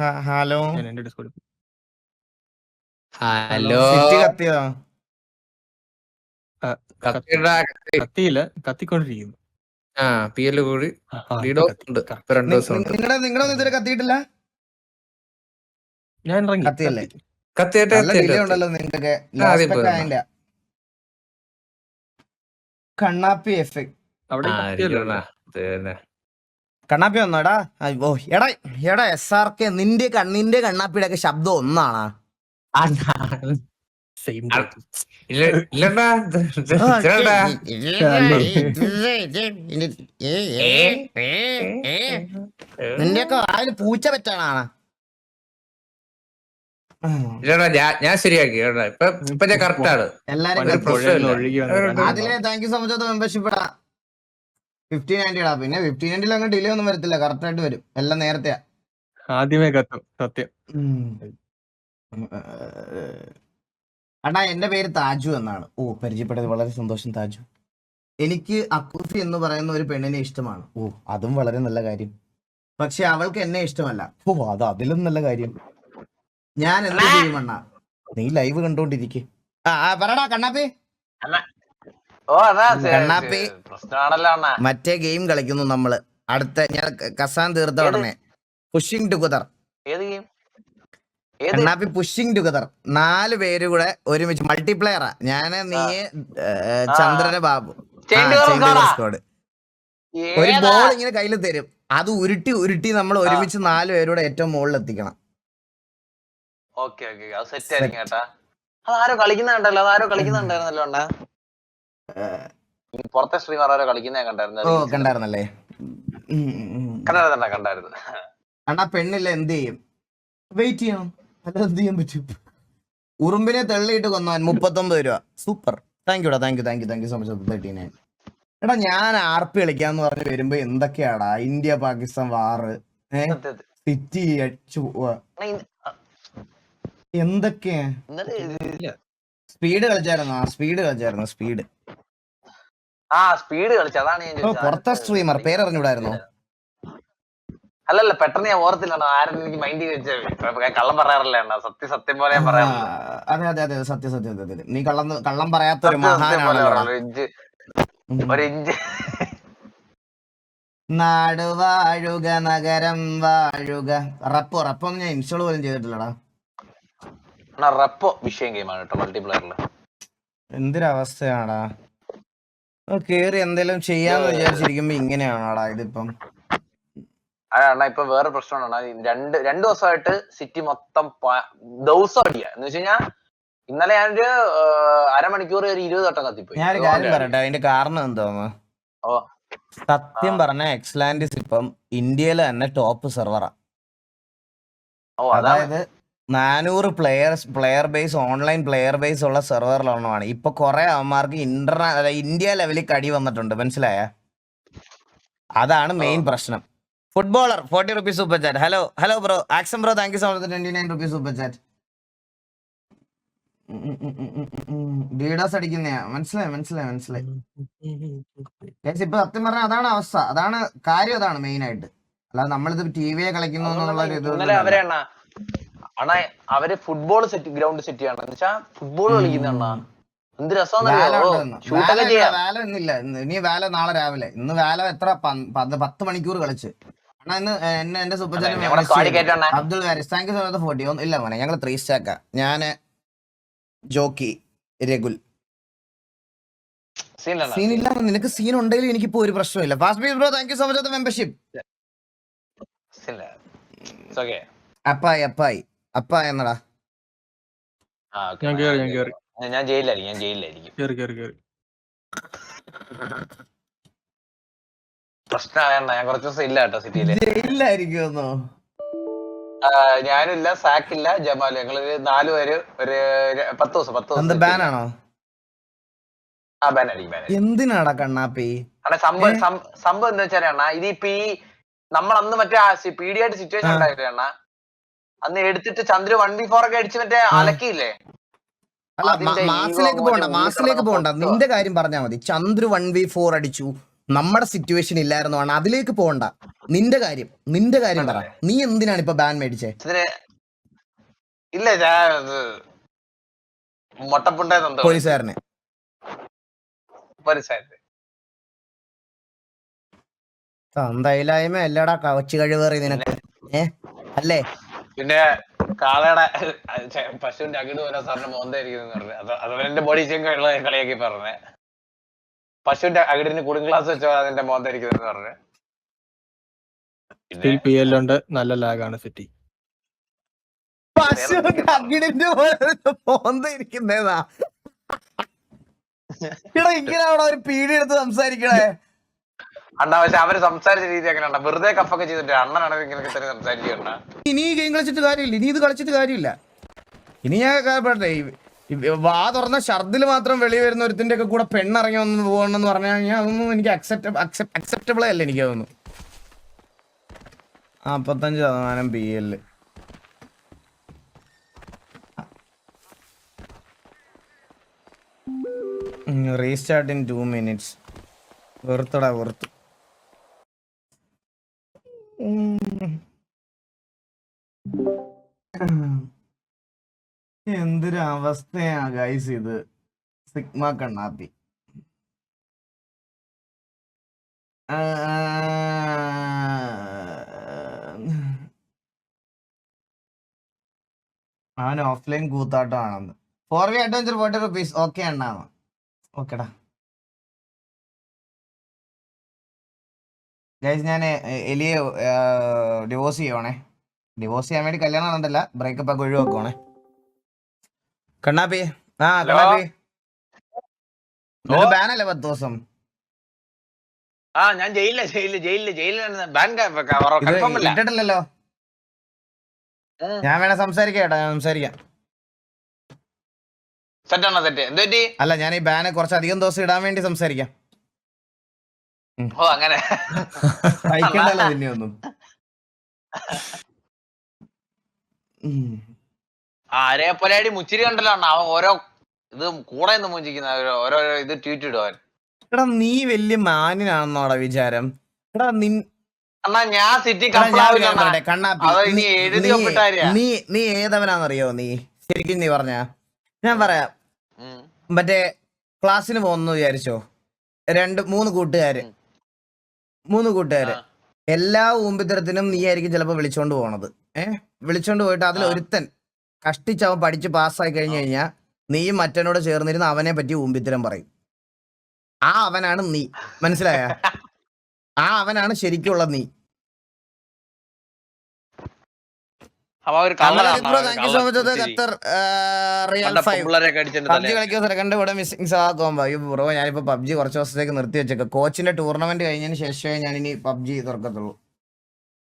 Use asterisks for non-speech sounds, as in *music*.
Hello. Hello. കത്തിയതാ കത്തിയില്ല കത്തിക്കൊണ്ടിരിക്കുന്നു. ആ P L കൂടി ആ, ആ, ഉണ്ട്. ഇപ്പൊ രണ്ടു ദിവസം നിങ്ങളുടെ ഇതുവരെ കത്തിയിട്ടില്ല? ഞാൻ ഇറങ്ങി. കത്തിയല്ലേ? നിങ്ങൾക്ക് കണ്ണാപ്പി എഫക്ട് അവിടെ ആ, കത്തിയല്ലോ ഇരിക്കണ. അത് തന്നെ. കണ്ണാപ്പി വന്നോടാ. ഓ എടാ എടാ എസ് ആർ കെ നിന്റെ കണ്ണിന്റെ കണ്ണാപ്പിയുടെ ഒക്കെ ശബ്ദം ഒന്നാണാ ഇല്ലടാ. നിന്റെയൊക്കെ വായിൽ പൂച്ച പറ്റാനാണ്. ഇല്ലടാ ഞാൻ ശരിയാക്കി ഇപ്പൊ ഇപ്പൊ ഞാൻ കറക്റ്റ് ആണ്. എല്ലാരും. അതിലെ thank you so much membership ഇടാ. ഫിഫ്റ്റി നയന്റി ഇടാ പിന്നെ ഫിഫ്റ്റീൻ നയന്റിൽ അങ്ങ് ഡിലേ ഒന്നും വരത്തില്ല. കറക്റ്റ് ആയിട്ട് വരും. എല്ലാം നേരത്തെ ആദ്യമേ കത്തും. സത്യം. അടാ എന്റെ പേര് താജു എന്നാണ്. ഓ പരിചയപ്പെട്ടത് വളരെ സന്തോഷം താജു. എനിക്ക് അക്കൂഫി എന്ന് പറയുന്ന ഒരു പെണ്ണിനെ ഇഷ്ടമാണ്. ഓ അതും വളരെ നല്ല കാര്യം. പക്ഷെ അവൾക്ക് എന്നെ ഇഷ്ടമല്ല. ഓ അത് അതിലും നല്ല കാര്യം. ഞാൻ എന്ത് ചെയ്യുമണ്ണ നീ ലൈവ് കണ്ടോണ്ടിരിക്കെ. ആ പറടാ കണ്ണാപ്പി. കണ്ണാപ്പി. മറ്റേ ഗെയിം കളിക്കുന്നു നമ്മൾ. അടുത്ത ഞാൻ കസാൻ തീർത്ത ഉടനെ. പുഷിംഗ് ടുഗദർ കണ്ണാപ്പി പുഷിംഗ് ടുഗദർ നാല് പേര് കൂടെ ഒരുമിച്ച് മൾട്ടിപ്ലെയറാ ഞാൻ നീ ചന്ദ്രന് ബാബു? സ്ക്വാഡ് ഒരു ബോൾ ഇങ്ങനെ കയ്യിൽ തരും. അത് ഉരുട്ടി ഉരുട്ടി നമ്മൾ ഒരുമിച്ച് നാല് പേരൂടെ ഏറ്റവും മുകളിൽ എത്തിക്കണം. ഓക്കെ ഓക്കെ അത് സെറ്റ് ആയിരിക്കും കേട്ടാ. അതാരോ ആരോ അതാരോ കളിക്കുന്നുണ്ടായിരുന്നല്ലോ ഈ പുറത്തെ സ്ട്രീമർ ആരോ കളിക്കുന്നേ കണ്ടായിരുന്നു. ഓ കണ്ടായിരുന്നല്ലേ. കണ്ടായിരുന്നണ്ണാ കണ്ടായിരുന്നു. അണ്ണാ പെണ്ണില്ല എന്ത് ചെയ്യും? വെയിറ്റ് ചെയ്യണം. അല്ല എന്ത് ചെയ്യാൻ പറ്റും? ഉറുമ്പിനെ തള്ളിയിട്ട് കൊന്നവൻ മുപ്പത്തൊമ്പത് രൂപ. Super thank യുടാ thank you thank you thank you so much thirty nine എടാ ഞാൻ ആർപ്പ് കളിക്കാന്ന് പറഞ്ഞ് വരുമ്പോ എന്തൊക്കെയാടാ? ഇന്ത്യ പാകിസ്ഥാൻ വാറ് സിറ്റി അടിച്ചു പോവാ. എന്തൊക്കെയാ? സ്പീഡ് കളിച്ചായിരുന്നു? ആ സ്പീഡ് കളിച്ചായിരുന്നു സ്പീഡ് ആ സ്പീഡ് കളിച്ചു. അതാണ് ഞാൻ. പുറത്തെ സ്ട്രീമർ പേരറിഞ്ഞൂടായിരുന്നു? അല്ലല്ല പെട്ടെന്ന് ഞാൻ ഓർത്തില്ല ആരും എനിക്ക് മൈൻഡ് വെച്ച. കള്ളം പറയാറില്ല സത്യം സത്യം പോലെ അതെ അതെ അതെ. സത്യം സത്യം സത്യം. നീ കള്ളം കള്ളം പറയാത്ത ഒരു പറയാറില്ല. ഒരു ഇഞ്ച്. നാട് വാഴുക നഗരം വാഴുക. റപ്പോ റപ്പോ ഞാൻ ഇൻസ്റ്റാൾ പോലും ചെയ്തിട്ടില്ലടാ. റെപ്പോ വിഷയം ഗെയിമാണ് കേട്ടോ മൾട്ടിപ്ലെയറിൽ എന്തൊരവസ്ഥയാടാ ഓ, കേറി എന്തെങ്കിലും ചെയ്യാന്ന് വിചാരിച്ചിരിക്കുമ്പോ ഇങ്ങനെയാണോടാ ഇതിപ്പം. അതാണ് ഇപ്പൊ വേറെ പ്രശ്നമാണ് രണ്ട് രണ്ടു ദിവസമായിട്ട് സിറ്റി മൊത്തം ദിവസം അടിയ. എന്ന് വെച്ച് കഴിഞ്ഞാൽ ഇന്നലെ ഞാനൊരു അരമണിക്കൂർ ഒരു ഇരുപത് വട്ടം കത്തിപ്പോയി. ഞാനൊരു കാര്യം പറയട്ടെ അതിന്റെ കാരണം എന്തോന്ന്? ഓ. സത്യം പറഞ്ഞ എക്സ്ലാൻഡിസ് ഇപ്പം ഇന്ത്യയിലെ തന്നെ ടോപ്പ് സെർവറാ. അതായത് നാനൂറ് players player base online player base ഉള്ള സെർവറിലൊന്നാണ് ഇപ്പൊ കുറെ അവന്മാർക്ക് ഇന്റർനാ ഇന്ത്യ ലെവലിൽ കടി വന്നിട്ടുണ്ട്. മനസ്സിലായ? അതാണ് മെയിൻ പ്രശ്നം. Footballer forty rupees super chat hello hello bro awesome bro thank you so much twenty nine rupees super chat DDoS അടിക്കുന്നയാ. മനസ്സിലായി മനസ്സിലായി മനസ്സിലായി. ഇപ്പൊ സത്യം പറഞ്ഞാൽ അതാണ് അവസ്ഥ. അതാണ് കാര്യം അതാണ് മെയിൻ ആയിട്ട്. അല്ലാതെ നമ്മളിത് ടി വിയെ കളിക്കുന്നു എന്നുള്ള ഒരു ഇതൊന്നും അവരെ ഫുട്ബോൾ സെറ്റ് ഗ്രൗണ്ട് സെറ്റ് ചെയ്യണം. എന്ന് വെച്ചാ ഫുട്ബോൾ കളിക്കുന്ന അണ്ണാ എന്ത് രസാണ് രസമാണെന്നറിയോ ഉണ്ടെന്ന്. ഷൂട്ടൊക്കെ വാല ഇന്നില്ല. ഇനി വാല നാളെ രാവിലെ. ഇന്ന് വാല എത്ര പത്ത് മണിക്കൂർ കളിച്ച്. അണ്ണാ ഇന്ന് എന്നെ എന്റെ super Abdul Waris thank you so much forty ഒന്നും. ഇല്ല മോനെ ഞങ്ങൾ ത്രീ സ്റ്റാക്ക ഞാൻ ജോക്കി രഘുൽ സീൻ ഇല്ല നിനക്ക് സീൻ ഉണ്ടെങ്കിലും എനിക്കിപ്പോ ഒരു പ്രശ്നമില്ല fast bro thank you so much membership അപ്പായി അപ്പായി. അപ്പായി എന്നടാ? ഞാൻ കേറി ഞാൻ കേറി. ഞാൻ ജയിലിലായിരിക്കും ഞാൻ ജയിലിലായിരിക്കും. കേറി കേറി കേറി. പ്രശ്നമാണ് ഞാൻ കുറച്ച് ദിവസം ഇല്ല കേട്ടോ സിറ്റിയിൽ. ജയിലിലായിരിക്കുമെന്നോ? ഞാനില്ല സാക്കില്ല ജമാൽ. ഞങ്ങൾ നാലു പേര് ഒരു പത്ത് ദിവസം പത്ത് ദിവസം ബാനാണോ? ആണോ ആ ബാനായിരിക്കും ബാൻ എന്തിനാടാ കണ്ണാപ്പി? അണ്ണാ സംഭവം സം- സംഭവം എന്താ വെച്ചാൽ അണ്ണാ ഇതിപ്പോ ഈ നമ്മൾ അന്ന് മറ്റേ പീഡിയായിട്ട് സിറ്റുവേഷൻ. ഉണ്ടായില്ലേ അണ്ണാ? അന്ന് എടുത്തിട്ട് ചന്ദ്ര വൺ ബി ഫോർ ഒക്കെ അടിച്ച് മറ്റേ. അലക്കിയില്ലേ? അല്ല മാസിലേക്ക് പോകണ്ട മാസിലേക്ക് പോകണ്ട പോണ്ട. നിന്റെ കാര്യം പറഞ്ഞാൽ മതി. ചന്ദ്ര വൺ ബി ഫോർ അടിച്ചു. നമ്മുടെ സിറ്റുവേഷൻ ഇല്ലായിരുന്നു ആണ് അതിലേക്ക് പോകണ്ട നിന്റെ കാര്യം നിന്റെ കാര്യം പറ. നീ എന്തിനാണ് ഇപ്പൊ ബാൻ മേടിച്ചേ? ഇല്ല പോലീസുകാരനെ. എന്തായാലും എല്ലാടാ അല്ലടാ കവച്ച് കഴിവേറി നിനക്ക്. ഏ? അല്ലേ? പിന്നെ കാളയുടെ പശുവിന്റെ അകിട് പോലെ സാറിന്റെ മോന്തായിരിക്കുന്നു പറഞ്ഞു. അത് അതുപോലെ എന്റെ ബോഡി ചെയ്യും കളിയാക്കി പറഞ്ഞേ. പശുവിന്റെ അകിടിന് കൂളിംഗ് ഗ്ലാസ് വെച്ചോ അതിന്റെ മോന്തായിരിക്കുന്നു പറഞ്ഞു. പി എൽ ഉണ്ട്. നല്ല ലാഗാണ് സിറ്റി പശുവിന്റെ അകിടിന്റെ പോലെ പോന്നിരിക്കുന്നേതാ *laughs* എടാ ഇങ്ങനെ അവിടെ ഒരു പീടി എടുത്ത് സംസാരിക്കണേ? അണ്ണാ പക്ഷെ അവർ സംസാരിച്ച രീതി അങ്ങനെയാണ് വെറുതെ കഫൊക്കെ ചെയ്തിട്ട് അണ്ണനാണെങ്കിൽ ഇങ്ങനെ തന്നെ സംസാരിക്കണ്ട ഇനി ഈ ഗെയിം കളിച്ചിട്ട് കാര്യമില്ല. ഇനി ഇത് കളിച്ചിട്ട് കാര്യമില്ല. ഇനി ഞാൻ വാ തുറന്ന ഷർദിൽ മാത്രം വെളി വരുന്ന ഒരുത്തിന്റെ ഒക്കെ കൂടെ പെണ്ണിറങ്ങി വന്ന് പോകണമെന്ന് പറഞ്ഞു കഴിഞ്ഞാൽ അതൊന്നും എനിക്ക് അക്സെപ്റ്റ് അക്സെപ്റ്റബിളേ അല്ല എനിക്ക് അതൊന്നും നാപ്പത്തഞ്ച് ശതമാനം B L restart in two minutes വെറുത്തടാ വെറുത്ത്. എന്തൊരു അവസ്ഥയാ ഗൈസ് ഇത്? സിഗ്മ കണ്ണാപ്പി. അവൻ offline കൂത്താട്ടമാണെന്ന്. Four V adventure forty rupees okay എണ്ണാന്ന് ഓക്കെടാ ഗൈസ് ഞാൻ എലിയെ ഡിവോഴ്സ് ചെയ്യുവാണേ. ഡിവോഴ്സ് ചെയ്യാൻ വേണ്ടി കല്യാണം നടന്നില്ല ബ്രേക്കപ്പ് ഒക്കെ ഒഴിവാക്കുവാണേ. കണ്ണാപ്പി. ആ? കണ്ണാപ്പി. ബാനല്ലേ പത്ത് ദിവസം? ആ ഞാൻ ജയിലില്ല ജയിലിലാണ് ബാൻ ഇട്ടിട്ടില്ലല്ലോ. ഞാൻ വേണേ സംസാരിക്കാം ഏട്ടാ ഞാൻ സംസാരിക്കാം. സെറ്റ് ആണോ സെറ്റ് എന്ത് അല്ല ഞാൻ ഈ ബാനെ കുറച്ച് അധികം ദിവസം ഇടാൻ വേണ്ടി സംസാരിക്കാം. ഓ അങ്ങനെ. അയക്കണ്ടല്ലോ നിന്നെ ഒന്നും. ആരെ പോലെ മുച്ചിരി കണ്ടല്ലോ അണ്ണാ. അവൻ ഓരോ ഇത് കൂടെ നിന്ന് മുഞ്ചിക്കുന്ന ഓരോ ഓരോ ഇത് ട്വീറ്റ് ഇടും അവൻ. എടാ നീ വലിയ മാനിനാണെന്നോ വിചാരം. എടാ നിൻ അണ്ണാ ഞാൻ സിറ്റി നീ- നീ- ഒപ്പിട്ട നീ നീ ഏതവനാന്നറിയോ നീ? ശരിക്കും നീ പറഞ്ഞ. ഞാൻ പറയാം. മറ്റേ ക്ലാസ്സിന് പോകുന്നു വിചാരിച്ചോ? രണ്ട് മൂന്ന് കൂട്ടുകാര്. മൂന്ന് കൂട്ടുകാര്. എല്ലാ ഊമ്പിത്തരത്തിനും നീ ആയിരിക്കും ചിലപ്പോ വിളിച്ചോണ്ട് പോണത്. ഏഹ് വിളിച്ചോണ്ട് പോയിട്ട് അതിൽ ഒരുത്തൻ കഷ്ടിച്ച് അവൻ പഠിച്ച് പാസ്സായി കഴിഞ്ഞു കഴിഞ്ഞാൽ നീ മറ്റനോട് ചേർന്നിരുന്ന് അവനെ പറ്റി ഊമ്പിത്തരം പറയും. ആ അവനാണ് നീ. മനസ്സിലായ? *laughs* ആ അവനാണ് ശരിക്കുള്ള നീ. ഞാനിപ്പോ പബ്ജി കുറച്ച് ദിവസത്തേക്ക് നിർത്തി വെച്ചേക്കാം. കോച്ചിന്റെ ടൂർണമെന്റ് കഴിഞ്ഞതിന് ശേഷമേ ഞാൻ ഇനി പബ്ജി തുറക്കത്തുള്ളൂ.